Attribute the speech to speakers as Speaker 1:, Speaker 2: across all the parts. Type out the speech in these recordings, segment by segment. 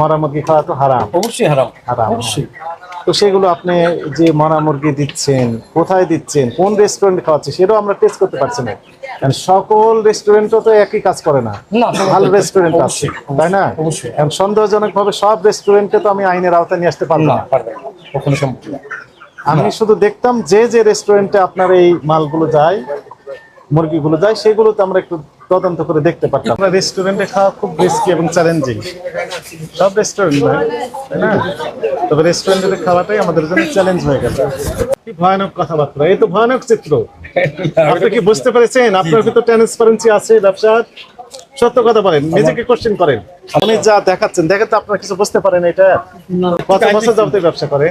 Speaker 1: মরা মুরগি খাওয়া তো হারাম।
Speaker 2: অবশ্যই হারাম।
Speaker 1: হারাম।
Speaker 2: অবশ্যই।
Speaker 1: তো সেগুলো আপনি যে মরা মুরগি দিচ্ছেন কোথায় দিচ্ছেন কোন রেস্টুরেন্টে খাওয়াচ্ছে সেটাও আমরা টেস্ট করতে পারছি না। কারণ সকল রেস্টুরেন্টও তো একই কাজ করে না। ভালো রেস্টুরেন্ট আছে তাই না?
Speaker 2: অবশ্যই।
Speaker 1: এখন সন্দেহজনক ভাবে সব রেস্টুরেন্টে তো আমি আইনের আওতায় নিয়ে আসতে পারব
Speaker 2: না
Speaker 1: না।
Speaker 2: কখনো সম্ভব না।
Speaker 1: আমি শুধু দেখতাম যে যে রেস্টুরেন্টে আপনার এই মালগুলো যায় মুরগিগুলো যায় সেগুলো তো আমরা একটু তদন্ত করে দেখতে পারতাম। আমরা রেস্টুরেন্টে খাওয়া খুব রিস্কি এবং চ্যালেঞ্জিং সব রেস্টুরেন্ট তাই না? তবে রেস্টুরেন্টে খাওয়াটাই আমাদের জন্য চ্যালেঞ্জ হয়ে গেল কি ভয়ানক কথাবার্তা এই তো ভয়ানক চিত্র। আপনি কি বুঝতে পেরেছেন? আপনার ভিতর ট্রান্সপারেন্সি আছে ব্যবসার। সত্য কথা বলেন নিজেকে কোশ্চেন করেন। আপনি যা দেখাচ্ছেন দেখে তো আপনার কিছু বুঝতে পারেন এটা। কত বছর যাবত ব্যবসা করে?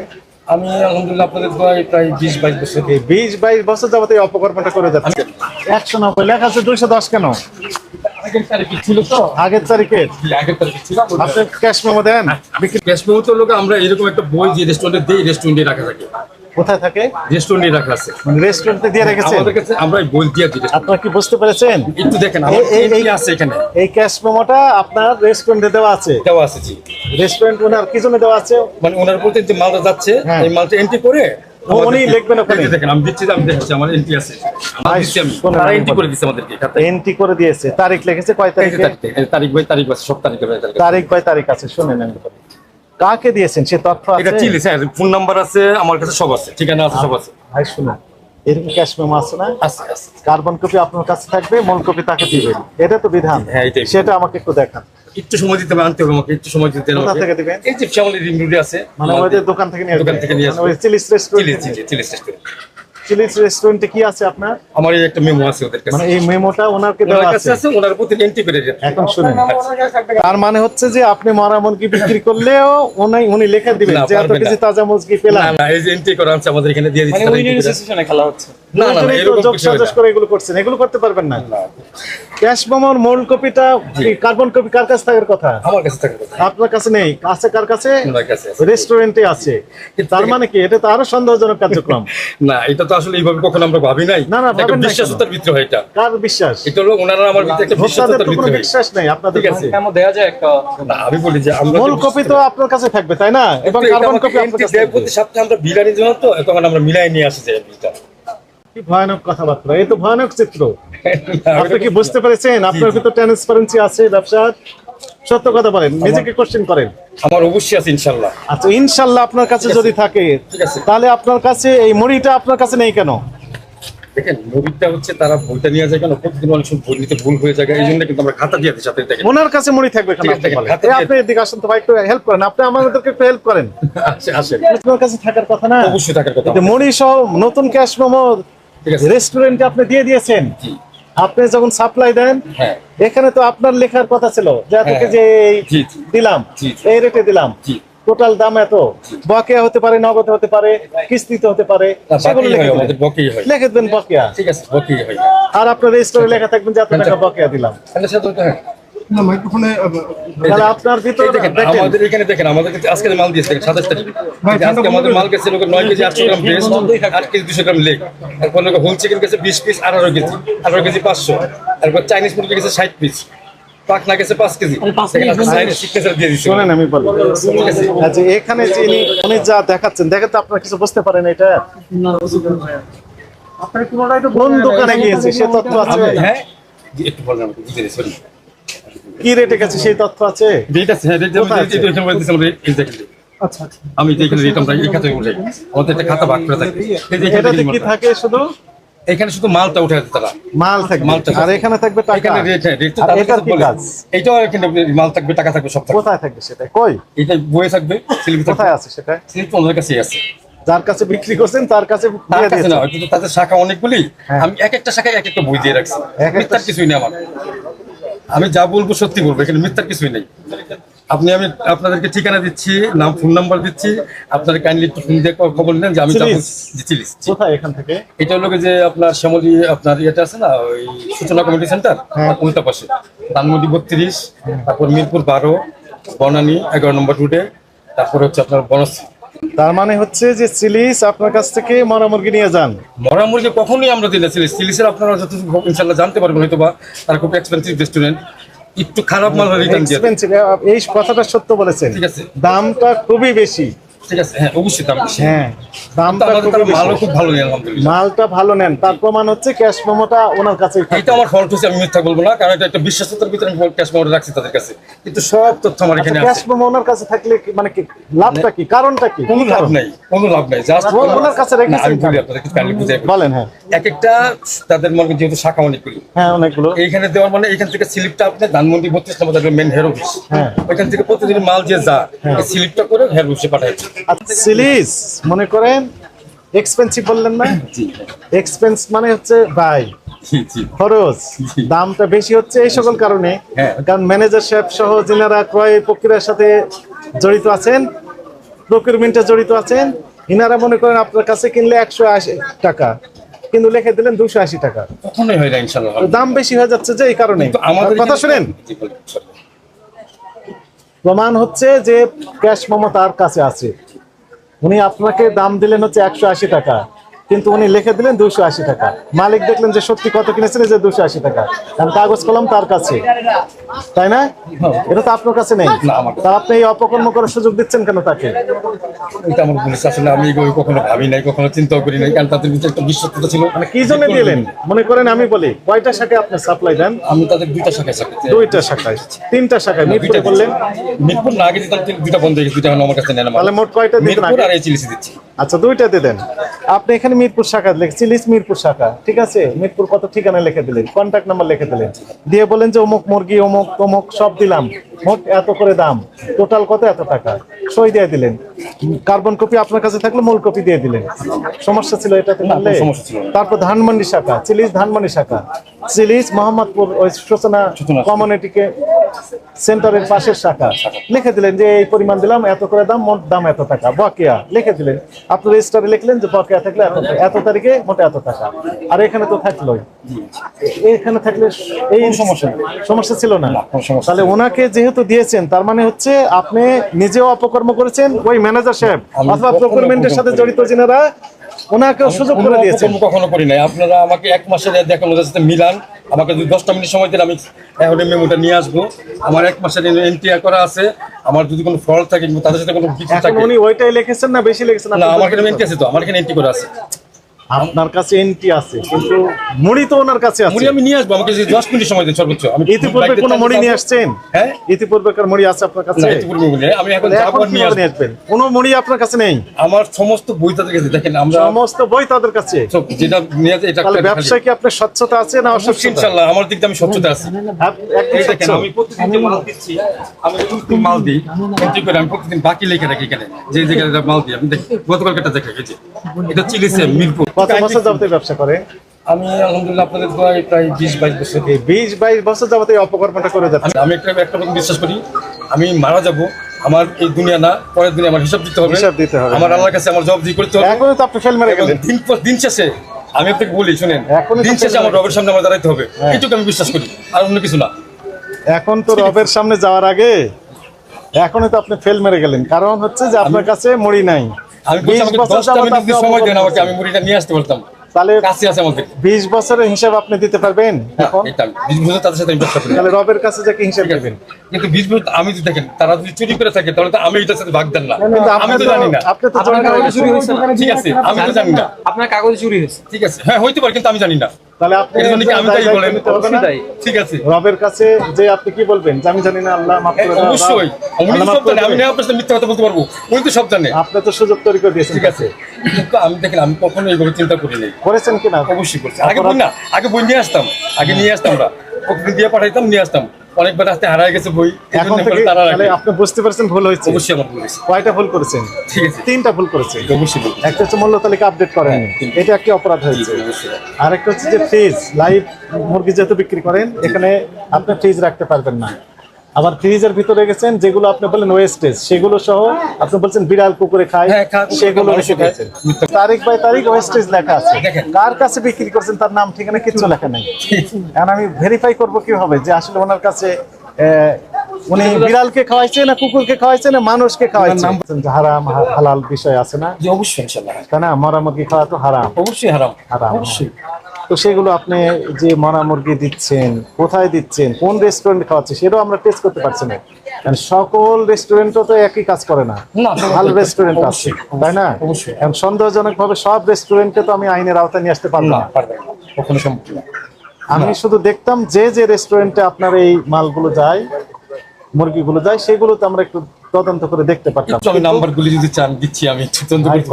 Speaker 2: আমি আলহামদুলিল্লাহ আপনাদের দোয়ায় প্রায় বিশ বাইশ বছর
Speaker 1: থেকে বিশ বাইশ বছর যাবত এই অপকর্মটা করে যাচ্ছে। একশো নব্বই লেখা আছে দুইশো দশ কেন?
Speaker 2: আগের তারিখে ছিল তো।
Speaker 1: আগের তারিখে?
Speaker 2: আগের তারিখে ছিল।
Speaker 1: আপনি ক্যাশ মেমো দেন। বিক্রি
Speaker 2: ক্যাশ মেমোতে লোক আমরা এরকম একটা বই যে রেস্টুরেন্টে দিই রেস্টুরেন্টে রাখা থাকে।
Speaker 1: কোথায় থাকে?
Speaker 2: রেস্টুরেন্টে রাখা আছে।
Speaker 1: মানে রেস্টুরেন্টে দিয়ে রেখেছেন?
Speaker 2: আমাদের কাছে আমরা বই দিয়ে দিই
Speaker 1: আপনারা কি বুঝতে পেরেছেন?
Speaker 2: একটু দেখেন
Speaker 1: এই-
Speaker 2: আছে এখানে।
Speaker 1: এই ক্যাশ মেমোটা আপনার রেস্টুরেন্টে দেওয়া আছে।
Speaker 2: দেওয়া আছে জি।
Speaker 1: রেস্টুরেন্ট ওনার কি জন্য দেওয়া আছে?
Speaker 2: মানে ওনার বলতে যে মালটা যাচ্ছে
Speaker 1: হ্যাঁ।
Speaker 2: এই মালটা এন্ট্রি করে
Speaker 1: উনি লিখবেন ওখানে?
Speaker 2: দেখেন আমি দিচ্ছি আমি দেখছি আমার এন্ট্রি আছে। তারা এন্ট্রি করে আমাদেরকে
Speaker 1: এন্ট্রি করে দিয়েছে। তারিখ লিখেছে কয় তারিখে?
Speaker 2: তারিখে, তারিখ বাই তারিখ আছে সব তারিখে তারিখ
Speaker 1: বাই তারিখ আছে আমি বলি। কাকে দিয়েছেন? সে তথ্য
Speaker 2: এটা চিলি স্যার ফোন নাম্বার আছে আমার কাছে সব আছে ঠিকানা আছে সব আছে।
Speaker 1: ভাই শুনুন এরকম ক্যাশ মেমো আছে না? কার্বন কপি আপনার কাছে থাকবে মূল কপি তাকে দিবেন। এটা তো বিধান।
Speaker 2: হ্যাঁ, এটাই।
Speaker 1: সেটা আমাকে একটু দেখান।
Speaker 2: একটু সময় দিতে আনতে হবে আমাকে একটু সময় দিতে হবে
Speaker 1: থেকে দিবেন?
Speaker 2: এই যে শ্যামলী রিমরুডি আছে
Speaker 1: মানে ওদের দোকান থেকে নিয়ে
Speaker 2: দোকান। থেকে নিয়ে
Speaker 1: মানে chili Chili's
Speaker 2: chili chili chili restaurant
Speaker 1: Chili's রেস্টুরেন্টে কি আছে আপনার?
Speaker 2: আমার এই একটা মেমো আছে ওদের কাছে।
Speaker 1: মানে এই মেমোটা দেওয়া
Speaker 2: কাছে
Speaker 1: আছে।
Speaker 2: আছে ওনার প্রতি এন্ট্রি করে
Speaker 1: এখন শুনেন। তার মানে হচ্ছে যে আপনি মরা মুরগি বিক্রি করলেও উনি উনি লিখে দিবেন যে এত
Speaker 2: না।
Speaker 1: তাজা মুরগি পেলাম।
Speaker 2: না এই যে এন্ট্রি করা আছে আমাদের এখানে দিয়ে দিচ্ছে
Speaker 3: মানে উইনিং খেলা হচ্ছে।
Speaker 2: না না না এরকম কিছু হয়
Speaker 1: করে এগুলো করছেন। এগুলো করতে পারবেন না।
Speaker 2: না,
Speaker 1: ক্যাশ মেমোর মূল কপিটা কার্বন কপি কার কাছে থাকার কথা?
Speaker 2: আমার কাছে থাকার কথা।
Speaker 1: আপনার কাছে নেই। আছে কার কাছে?
Speaker 2: ওনার আছে।
Speaker 1: রেস্টুরেন্টে আছে। তার মানে কি এটা তো আরও সন্দেহজনক কার্যক্রম।
Speaker 2: না এটা তো আসলে এইভাবে কখনো আমরা ভাবি নাই। একটা বিশ্বাসতার হয় এটা।
Speaker 1: কার বিশ্বাস?
Speaker 2: এটা হলো ওনারা আমার ভিতরে একটা বিশ্বাসতার
Speaker 1: বিশ্বাস নেই আপনাদের কাছে
Speaker 3: দেওয়া যায় একটা
Speaker 2: না আমি বলি যে আমরা
Speaker 1: মূল কপি তো আপনার কাছে থাকবে তাই না? এবং কার্বন কপি আপনার কাছে থাকবে।
Speaker 2: প্রতি সপ্তাহে আমরা জন্য তো তখন আমরা মিলাই নিয়ে আসি বিলটা
Speaker 1: কি ভয়ানক কথাবার্তা। এই তো ভয়ানক চিত্র। আপনি কি বুঝতে পেরেছেন? আপনার ভিতর ট্রান্সপারেন্সি আছে ব্যবসার? সত্য কথা বলেন নিজেকে কোশ্চেন করেন।
Speaker 2: আমার অবশ্যই আছে ইনশাল্লাহ।
Speaker 1: আচ্ছা ইনশাল্লাহ আপনার কাছে যদি থাকে তাহলে আপনার কাছে এই মুড়িটা আপনার কাছে নেই কেন?
Speaker 2: দেখেন মুভিটা হচ্ছে তারা বইটা নিয়ে যায় কেন? প্রতিদিন অনেক সময় বই নিতে ভুল হয়ে যায় এই জন্য কিন্তু আমরা খাতা দিয়ে সাথে দেখেন।
Speaker 1: ওনার কাছে মুড়ি থাকবে কেন আপনি
Speaker 2: দিয়ে-
Speaker 1: এদিকে আসেন তো ভাই একটু হেল্প করেন। আপনি আমাদেরকে একটু হেল্প করেন।
Speaker 2: আসে আসে
Speaker 1: আপনার কাছে থাকার কথা না।
Speaker 2: অবশ্যই থাকার কথা।
Speaker 1: মুড়ি সহ নতুন ক্যাশ মোমো
Speaker 2: ঠিক আছে।
Speaker 1: রেস্টুরেন্টে আপনি দিয়ে দিয়েছেন। আপনি যখন সাপ্লাই দেন
Speaker 2: হ্যাঁ।
Speaker 1: এখানে তো আপনার লেখার কথা ছিল যে এতকে
Speaker 2: হ্যাঁ।
Speaker 1: যে। দিলাম। এই রেটে দিলাম। টোটাল দাম এত বকেয়া হতে পারে নগদ হতে পারে কিস্তিতে হতে পারে সেগুলো লিখে দিবেন। লিখে বকেয়া।
Speaker 2: ঠিক আছে
Speaker 1: আর আপনার স্টোরে লেখা থাকবেন যে এত টাকা বকেয়া দিলাম।
Speaker 4: না মাইক্রোফোনে
Speaker 1: তাহলে আপনার ভিতরে
Speaker 2: দেখেন
Speaker 1: দেখেন।
Speaker 2: আমাদের এখানে দেখেন আমাদের কাছে আজকে মাল দিয়েছে দেখেন সাতাশ তারিখ। আজকে আমাদের মাল গেছে লোকের নয় কেজি আটশো গ্রাম বেস্ট আট কেজি দুশো গ্রাম লেগ। তারপর লোকের হোল চিকেন গেছে বিশ পিস আঠারো কেজি আঠারো কেজি পাঁচশো। তারপর চাইনিজ মুরগি গেছে ষাট পিস পাকনা গেছে পাঁচ কেজি। দেখেন আজকে সাইনের সিগনেচার দিয়ে দিচ্ছে
Speaker 1: শোনেন আমি বলি। আচ্ছা এখানে যিনি উনি যা দেখাচ্ছেন দেখেন তো আপনারা কিছু বুঝতে পারেন এটা? কোন দোকানে গিয়েছে? সে তথ্য আছে।
Speaker 2: হ্যাঁ? একটু বলেন আমাকে বুঝে সরি
Speaker 1: কি রেটে গেছে সেই তথ্য আছে?
Speaker 2: রেট আছে হ্যাঁ রেট
Speaker 1: আচ্ছা আচ্ছা।
Speaker 2: আমি যে এখানে রেট আমরা এই খাতায় উঠে আমাদের একটা খাতা ভাগ করে থাকে। এই যে এখানে
Speaker 1: এটাতে কি থাকে শুধু?
Speaker 2: এখানে শুধু মালটা উঠে তারা।
Speaker 1: মাল থাকবে।
Speaker 2: মালটা
Speaker 1: আর এখানে থাকবে টাকা।
Speaker 2: এখানে রেট রেট তো কাছে
Speaker 1: কি কাজ?
Speaker 2: এইটাও এখানে মাল থাকবে টাকা থাকবে সব থাকবে।
Speaker 1: কোথায় থাকবে সেটা? কই?
Speaker 2: এটা বইয়ে থাকবে সিলিপি
Speaker 1: কোথায় আছে সেটা?
Speaker 2: সিলিপ তো ওনাদের কাছেই আছে।
Speaker 1: যার কাছে বিক্রি করছেন তার কাছে
Speaker 2: তাদের শাখা অনেকগুলি।
Speaker 1: হ্যাঁ।
Speaker 2: আমি এক একটা শাখায় এক একটা বই দিয়ে রাখছি।
Speaker 1: এক একটা-
Speaker 2: কিছুই নেই আমার। আমি যা বলব সত্যি বলব এখানে মিথ্যার কিছুই নেই। আপনি আমি আপনাদেরকে ঠিকানা দিচ্ছি নাম ফোন নাম্বার দিচ্ছি আপনারা কাইন্ডলি একটু ফোন দিয়ে খবর নেন যে আমি জি, চিলিস
Speaker 1: কোথায় এখান থেকে?
Speaker 2: এটা হলো যে আপনার শ্যামলী আপনার ইয়েটা আছে না ওই সূচনা কমিটি সেন্টার
Speaker 1: হ্যাঁ।
Speaker 2: উল্টা পাশে। ধানমন্ডি বত্রিশ তারপর মিরপুর বারো বনানী এগারো নম্বর রুটে তারপর হচ্ছে আপনার বনশ্রী।
Speaker 1: তার মানে হচ্ছে যে সিলিস আপনার কাছ থেকে মরা মুরগি নিয়ে যান।
Speaker 2: মরা মুরগি কখনোই আমরা দিই না সিলিসের চিলিসের আপনারা যত ইনশাল্লাহ জানতে পারবেন হয়তো বা তারা খুব এক্সপেন্সিভ রেস্টুরেন্ট একটু খারাপ মাল রিটার্ন
Speaker 1: এই কথাটা সত্য বলেছেন।
Speaker 2: ঠিক আছে।
Speaker 1: দামটা খুবই বেশি।
Speaker 2: ঠিক আছে হ্যাঁ অবশ্যই দাম
Speaker 1: হ্যাঁ দামটা
Speaker 2: আমাদের
Speaker 1: খুবই
Speaker 2: তারা
Speaker 1: বেশি।
Speaker 2: মালও খুব ভালো নেই
Speaker 1: মালটা ভালো নেন তার প্রমাণ হচ্ছে ক্যাশ মেমোটা ওনার কাছেই
Speaker 2: এটা আমার ফল্ট হচ্ছে আমি মিথ্যা বলব না কারণ এটা একটা বিশ্বাসতার ভিতরে আমি ক্যাশ মেমোটা রাখছি তাদের কাছে। কিন্তু সব তথ্য আমার এখানে
Speaker 1: ক্যাশ মেমো ওনার কাছে থাকলে মানে কি লাভটা কি কারণটা কি?
Speaker 2: কোনো লাভ নাই কোনো লাভ নাই জাস্ট
Speaker 1: ওনার কাছে রেখেছেন
Speaker 2: আমি বলি আপনাদের কিছু বুঝাই
Speaker 1: বলেন হ্যাঁ।
Speaker 2: এক একটা তাদের মনে যেহেতু শাখা অনেকগুলো
Speaker 1: হ্যাঁ অনেকগুলো।
Speaker 2: এইখানে দেওয়ার মানে এখান থেকে স্লিপটা আপনি ধানমন্ডি বত্রিশ নম্বর মেন হেড অফিস
Speaker 1: হ্যাঁ।
Speaker 2: ওইখান থেকে প্রতিদিন মাল যে যা স্লিপটা করে হেড অফিসে
Speaker 1: আচ্ছা সিলিজ মনে করেন এক্সপেন্সিভ বললেন না? এক্সপেন্স মানে হচ্ছে বাই
Speaker 2: জি জি।
Speaker 1: খরচ। দামটা বেশি হচ্ছে এই সকল কারণে।
Speaker 2: হ্যাঁ।
Speaker 1: কারণ ম্যানেজার সাহেব সহ যিনারা ক্রয় প্রক্রিয়ার সাথে জড়িত আছেন প্রকিউরমেন্টে জড়িত আছেন ইনারা মনে করেন আপনার কাছে কিনলে একশো আশি টাকা। কিন্তু লিখে দিলেন দুশো আশি টাকা।
Speaker 2: কখনোই হয় না ইনশাল্লাহ
Speaker 1: দাম বেশি হয়ে যাচ্ছে যে এই কারণে
Speaker 2: আমাদের
Speaker 1: কথা শুনেন। প্রমাণ হচ্ছে যে ক্যাশ মমতার তার কাছে আছে। উনি আপনাকে দাম দিলেন হচ্ছে একশো আশি টাকা। কিন্তু উনি লিখে দিলেন দুইশো আশি টাকা। মালিক দেখলেন যে সত্যি কত কিনেছেন যে দুশো আশি টাকা। কারণ কাগজ কলম তার কাছে। তাই না? এটা তো আপনার কাছে নেই। তা আপনি এই অপকর্ম করার সুযোগ দিচ্ছেন কেন তাকে?
Speaker 2: আসলে আমি কখনো ভাবি নাই কখনো চিন্তাও করি নাই। কারণ তাদের ভিতরে একটা বিশ্বস্ততা ছিল।
Speaker 1: মানে কি জন্য দিলেন? মনে করেন আমি বলি কয়টা শাখায় আপনি সাপ্লাই দেন?
Speaker 2: আমি তাদের দুইটা শাখায় চাকরি
Speaker 1: দুইটা শাখায়। তিনটা শাখায়। মিরপুরে বললেন?
Speaker 2: মিরপুর না দিতাম দুইটা বন্ধ হয়ে গেছে দুইটা আমার কাছে নেন
Speaker 1: তাহলে মোট কয়টা দিতেন
Speaker 2: আর এই চিলিসি দিচ্ছি।
Speaker 1: আচ্ছা দুইটা দিয়ে দেন। আপনি এখানে মিরপুর শাখা লিখছিলিস মিরপুর শাখা ঠিক আছে? মিরপুর কত ঠিকানা লিখে দিলেন? কন্ট্যাক্ট নাম্বার লিখে দিলেন। দিয়ে বলেন যে অমুক মুরগি অমুক তমুক সব দিলাম। মোট এত করে দাম। টোটাল কত? এত টাকা। সই দিয়ে দিলেন। কার্বন কপি আপনার কাছে থাকলে মূল কপি দিয়ে দিলেন। সমস্যা ছিল এটাতে
Speaker 2: না।
Speaker 1: তারপর ধানমন্ডি শাখা চিলিস ধানমন্ডি শাখা। চিলিস মোহাম্মদপুর ওই সূচনা। কমিউনিটিকে সেন্টারের পাশের শাখা। লিখে দিলেন যে এই পরিমাণ দিলাম এত করে দাম মোট দাম এত টাকা। বকেয়া লিখে দিলেন। আপনি রেজিস্টারে লিখলেন যে বকেয়া থাকলে এত এত তারিখে মোট এত টাকা। আর এখানে তো থাকলোই। এখানে থাকলে এই সমস্যা সমস্যা ছিল না। তাহলে ওনাকে যেহেতু দিয়েছেন তার মানে হচ্ছে আপনি নিজেও অপকর্ম করেছেন ওই ম্যানেজার সাহেব অথবা প্রকুরমেন্টের সাথে জড়িত যিনারা ওনাকেও সুযোগ করে দিয়েছেন।
Speaker 2: কখনো করি নাই। আপনারা আমাকে এক মাসের দেখানো যাচ্ছে মিলান। আমাকে যদি দশটা মিনিট সময় দিন আমি এখন মেমোটা নিয়ে আসব। আমার এক মাসের করা আছে। আমার যদি কোনো ফল থাকে তাদের সাথে কোনো কিছু থাকে
Speaker 1: উনি ওইটাই লিখেছেন না বেশি লিখেছেন?
Speaker 2: না আমার এখানে এন্ট্রি আছে তো আমার এখানে এন্ট্রি করা আছে।
Speaker 1: আপনার কাছে এনটি আছে কিন্তু মুড়ি তো ওনার কাছে আছে।
Speaker 2: মুড়ি আমি নিয়ে আসব আমাকে যদি দশ মিনিট সময় দিন সর্বোচ্চ। আমি
Speaker 1: ইতিপূর্বে কোনো মুড়ি নিয়ে আসছেন?
Speaker 2: হ্যাঁ?
Speaker 1: ইতিপূর্বেকার মুড়ি আছে আপনার কাছে?
Speaker 2: ইতিপূর্বে মুড়ি আমি এখন যাব নিয়ে
Speaker 1: আসবেন কোনো মুড়ি আপনার কাছে নেই?
Speaker 2: আমার সমস্ত বই তাদের কাছে দেখেন আমরা
Speaker 1: সমস্ত বই তাদের কাছে?
Speaker 2: যেটা নিয়ে আসে এটা
Speaker 1: তাহলে ব্যবসায় কি আপনার স্বচ্ছতা আছে না অস্বচ্ছতা?
Speaker 2: ইনশাল্লাহ আমার দিক আমি স্বচ্ছতা আছি। এই দেখেন আমি প্রতিদিন যে মাল দিচ্ছি আমি প্রতিদিন মাল দিই এন্ট্রি করে আমি প্রতিদিন বাকি লিখে রাখি এখানে। যে জায়গায় মাল দিই আমি দেখি গতকালটা দেখে গেছি এটা চিলিসে মিরপুর।
Speaker 1: কত বছর যাবত ব্যবসা করে।
Speaker 2: আমি আলহামদুলিল্লাহ আপনাদের দোয়ায় প্রায় বিশ বাইশ বছর।
Speaker 1: বিশ বাইশ বছর যাবত এই অপকর্মটা করে যাচ্ছে।
Speaker 2: আমি- একটা একটা কথা বিশ্বাস করি আমি মারা যাব আমার এই দুনিয়া না পরের দুনিয়া আমার হিসাব দিতে হবে।
Speaker 1: হিসাব দিতে হবে।
Speaker 2: আমার আল্লাহর কাছে আমার দিয়ে করতে হবে।
Speaker 1: তো আপনি ফেল মেরে গেলেন
Speaker 2: দিন পর দিন শেষে আমি আপনাকে বলি শুনেন
Speaker 1: এখনই তো
Speaker 2: দিন শেষে আমার রবের সামনে আমার দাঁড়াইতে হবে।
Speaker 1: হ্যাঁ।
Speaker 2: এইটুকু আমি বিশ্বাস করি আর অন্য কিছু না।
Speaker 1: এখন তো রবের সামনে যাওয়ার আগে এখনই তো আপনি ফেল মেরে গেলেন। কারণ হচ্ছে যে আপনার কাছে মুড়ি নাই।
Speaker 2: আমি বলছি
Speaker 1: বিশ
Speaker 2: আমাকে
Speaker 1: বছর
Speaker 2: দশটা
Speaker 1: যাবত
Speaker 2: মিনিট সময় দেন আমাকে আমি মুড়িটা নিয়ে আসতে পারতাম
Speaker 1: তাহলে
Speaker 2: কাছে আছে আমাদের।
Speaker 1: বিশ বছরের হিসাব আপনি দিতে পারবেন এখন?
Speaker 2: এটা আমি বিশ বছর তাদের সাথে ব্যবসা করি।
Speaker 1: তাহলে রবের কাছে যে হিসাব দেবেন।
Speaker 2: কিন্তু বছর আমি যদি দেখেন তারা যদি চুরি করে থাকে তাহলে তো আমি এটার সাথে ভাগ দেন না। আমি তো জানি না।
Speaker 1: আপনি হয়ে।
Speaker 3: চুরি হয়েছে।
Speaker 2: ঠিক আছে আমি তো জানি না।
Speaker 3: আপনার কাগজে চুরি হয়েছে।
Speaker 2: ঠিক আছে। হ্যাঁ হইতে পারে কিন্তু আমি জানি না।
Speaker 1: তাহলে আপনি
Speaker 2: আমি তাই বলেন?
Speaker 3: তাই।
Speaker 2: ঠিক আছে।
Speaker 1: রবের কাছে যে আপনি কি বলবেন? আমি জানি না আল্লাহ মাফ করে
Speaker 2: অবশ্যই। সব আমি না আপনার মিথ্যা কথা বলতে পারব। উনি তো সব জানে।
Speaker 1: আপনি তো সুযোগ তৈরি করে দিয়েছেন।
Speaker 2: ঠিক আছে। কিন্তু আমি দেখেন আমি কখনো এইভাবে চিন্তা করি নাই।
Speaker 1: করেছেন কিনা?
Speaker 2: অবশ্যই করছি। আগে বই না আগে বই নিয়ে আসতাম। আগে নিয়ে আসতাম আমরা। দিয়ে পাঠাইতাম নিয়ে আসতাম। অনেকবার হারায় গেছে বই
Speaker 1: এখন থেকে তাহলে আপনি বুঝতে পারছেন ভুল হয়েছে।
Speaker 2: অবশ্যই আমার বলেছি
Speaker 1: কয়টা ভুল করেছেন?
Speaker 2: ঠিক আছে।
Speaker 1: তিনটা ভুল করেছেন।
Speaker 2: অবশ্যই
Speaker 1: একটা হচ্ছে মূল্য তালিকা আপডেট করেন।
Speaker 2: হ্যাঁ,
Speaker 1: এটা একটি অপরাধ হয়েছে। আরেকটা হচ্ছে যে ফ্রিজ লাইভ মুরগি যেহেতু বিক্রি করেন এখানে আপনি ফ্রিজ রাখতে পারবেন না। আবার ফ্রিজের ভিতরে গেছেন যেগুলো আপনি বলেন ওয়েস্টেজ সেগুলো সহ আপনি বলছেন বিড়াল কুকুরে খায়
Speaker 2: হ্যাঁ,
Speaker 1: সেগুলো রেখে দিয়েছেন। তারিখ বাই তারিখ ওয়েস্টেজ লেখা আছে। কার কাছে বিক্রি করছেন তার নাম ঠিকানা কিচ্ছু লেখা নেই। এখন আমি ভেরিফাই করব কীভাবে যে আসলে ওনার কাছে উনি বিড়ালকে খাওয়াইছে না কুকুরকে খাওয়াইছে না মানুষকে খাওয়াইছে? হারাম হালাল বিষয় আছে না?
Speaker 2: অবশ্যই
Speaker 1: খাওয়া তো হারাম।
Speaker 2: অবশ্যই হারাম।
Speaker 1: হারাম
Speaker 2: অবশ্যই।
Speaker 1: তো সেগুলো আপনি যে মরা মুরগি দিচ্ছেন কোথায় দিচ্ছেন কোন রেস্টুরেন্টে খাওয়াচ্ছে সেটাও আমরা টেস্ট করতে পারছি না। কারণ সকল রেস্টুরেন্টও তো একই কাজ করে না। ভালো রেস্টুরেন্ট আছে তাই না? সন্দেহজনক ভাবে সব রেস্টুরেন্টে তো আমি আইনের আওতায় নিয়ে আসতে পারব
Speaker 2: না
Speaker 1: না।
Speaker 2: কখনো সম্ভব না।
Speaker 1: আমি শুধু দেখতাম যে যে রেস্টুরেন্টে আপনার এই মালগুলো যায় মুরগিগুলো যায় সেগুলো তো আমরা একটু তদন্ত করে দেখতে পারতাম।
Speaker 2: নাম্বারগুলি যদি চান দিচ্ছি আমি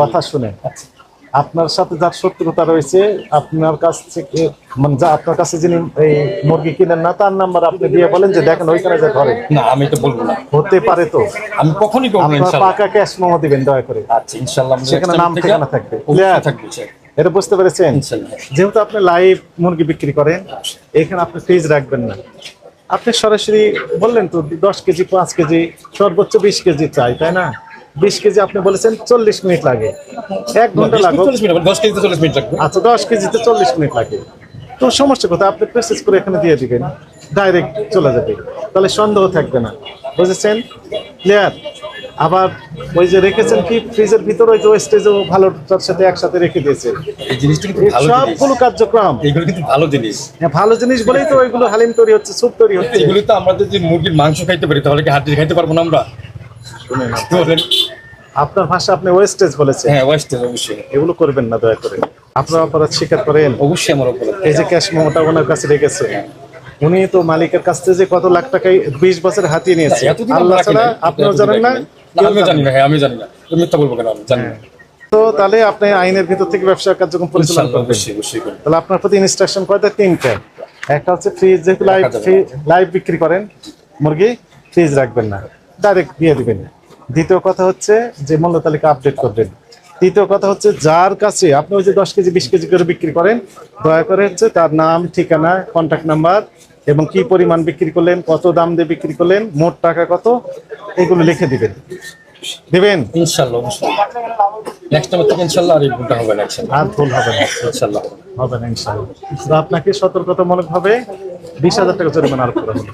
Speaker 1: কথা শুনে আপনার সাথে যার শত্রুতা রয়েছে আপনার কাছ থেকে মানে যা আপনার কাছে যিনি এই মুরগি কিনেন না তার নাম্বার আপনি দিয়ে বলেন যে দেখেন ওইখানে যে ধরে।
Speaker 2: না আমি তো বলব না।
Speaker 1: হতে পারে তো।
Speaker 2: আমি কখনই করব ইনশাল্লাহ।
Speaker 1: পাকা ক্যাশ মোমো দিবেন দয়া করে।
Speaker 2: আচ্ছা ইনশাল্লাহ আমাদের
Speaker 1: সেখানে নাম ঠিকানা থাকবে। Clear?
Speaker 2: থাকবে স্যার।
Speaker 1: এটা বুঝতে পেরেছেন? যেহেতু আপনি লাইভ মুরগি বিক্রি করেন এখানে আপনি ফ্রিজ রাখবেন না। আপনি সরাসরি বললেন তো দশ কেজি পাঁচ কেজি সর্বোচ্চ বিশ কেজি চাই তাই না? বিশ কেজি আপনি বলেছেন চল্লিশ মিনিট লাগে। এক ঘণ্টা লাগুক
Speaker 2: চল্লিশ মিনিট দশ কেজিতে চল্লিশ মিনিট লাগবে।
Speaker 1: আচ্ছা দশ কেজিতে চল্লিশ মিনিট লাগে। তো সমস্যা কোথায়? আপনি প্রসেস করে এখানে দিয়ে দিবেন। ডাইরেক্ট চলে যাবে। তাহলে সন্দেহ থাকবে না। বুঝেছেন? ক্লিয়ার আবার ওই যে রেখেছেন কি? ফ্রিজের ভিতরে ওই যে ওয়েস্টেজও ভালোটার সাথে একসাথে রেখে দিয়েছে।
Speaker 2: এই জিনিসটা কিন্তু ভালো জিনিস।
Speaker 1: সবগুলো কার্যক্রম।
Speaker 2: এইগুলো কিন্তু ভালো জিনিস।
Speaker 1: হ্যাঁ, ভালো জিনিস বলেই তো ওইগুলো হালিম তৈরি হচ্ছে স্যুপ তৈরি হচ্ছে।
Speaker 2: এগুলো তো আমরা যদি মুরগির মাংস খাইতে পারি তাহলে কি হাড্ডি খাইতে পারব না আমরা? বলেন?
Speaker 1: আপনার ভাষা আপনি ওয়েস্টেজ বলেছেন।
Speaker 2: হ্যাঁ ওয়েস্টেজ অবশ্যই।
Speaker 1: এগুলো করবেন না দয়া করে। আপনারা অপরাধ স্বীকার করেন।
Speaker 2: অবশ্যই আমার অপরাধ।
Speaker 1: এই যে ক্যাশ ওনার কাছে রেখেছে। উনি তো মালিকের কাছ থেকে যে কত লাখ টাকায় বিশ বছর হাতিয়ে নিয়েছে। আল্লাহ ছাড়া আপনিও জানেন না
Speaker 2: আমিও জানি না। হ্যাঁ আমি জানি না। মিথ্যা বলব কেন? আমি জানি না।
Speaker 1: তো তাহলে আপনি আইনের ভিতর থেকে ব্যবসা কার্যক্রম পরিচালনা করবেন। তাহলে আপনার প্রতি ইনস্ট্রাকশন কয়টা? তিনটা। একটা হচ্ছে ফ্রিজ যেহেতু লাইভ লাইভ বিক্রি করেন মুরগি ফ্রিজ রাখবেন না। ডাইরেক্ট দিয়ে দিবেন। দ্বিতীয় কথা হচ্ছে যে মূল্য তালিকা আপডেট করবেন। তৃতীয় কথা হচ্ছে যার কাছে আপনি ওই যে দশ কেজি বিশ কেজি করে বিক্রি করেন দয়া করে হচ্ছে তার নাম ঠিকানা কন্ট্যাক্ট নাম্বার এবং কি পরিমাণ বিক্রি করলেন কত দাম দিয়ে বিক্রি করলেন মোট টাকা কত এগুলো লিখে দিবেন। দিবেন?
Speaker 2: ইনশাল্লাহ নেক্সট টাইম থেকে ইনশাল্লাহ আর ভুলটা হবে না
Speaker 1: আর ভুল হবে না।
Speaker 2: ইনশাল্লাহ
Speaker 1: হবে না ইনশাআল্লাহ। আপনাকে সতর্কতামূলক ভাবে বিশ হাজার টাকা জরিমানা আরোপ করা হবে।